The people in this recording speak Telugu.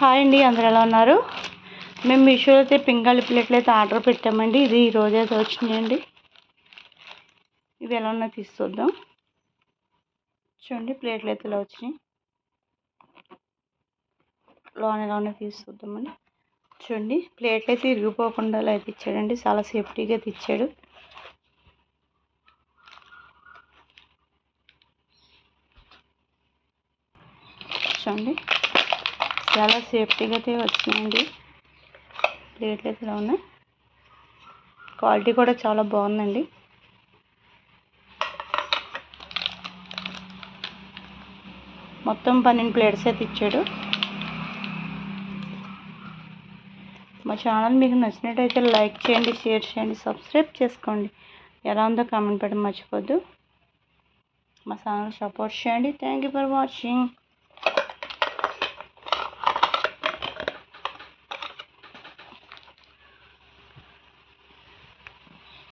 హాయ్ అండి అందరు ఎలా ఉన్నారు? మేము మీషోలో అయితే పింగాళి ప్లేట్లు అయితే ఆర్డర్ పెట్టామండి. ఇది ఈరోజు అయితే వచ్చినాయండి. ఇవి ఎలా ఉన్నా తీసుకొద్దాం. చూడండి ప్లేట్లు అయితే ఇలా వచ్చినాయి. లోన్ ఎలా ఉన్నా తీసుకొద్దామని. చూడండి ప్లేట్లు అయితే ఇరిగిపోకుండా అయితే ఇచ్చాడండి. చాలా సేఫ్టీగా అయితే ఇచ్చాడు. చూడండి. చాలా సేఫ్టీగా అయితే వచ్చినాయండి. ప్లేట్లు అయితే ఇలా ఉన్నాయి? క్వాలిటీ కూడా చాలా బాగుందండి. మొత్తం పన్నెండు ప్లేట్స్ అయితే ఇచ్చాడు. మా ఛానల్ మీకు నచ్చినట్టయితే లైక్ చేయండి షేర్ చేయండి సబ్స్క్రైబ్ చేసుకోండి. ఎలా ఉందో కామెంట్ పెట్టడం మర్చిపోద్దు. మా ఛానల్ సపోర్ట్ చేయండి. Thank you for watching.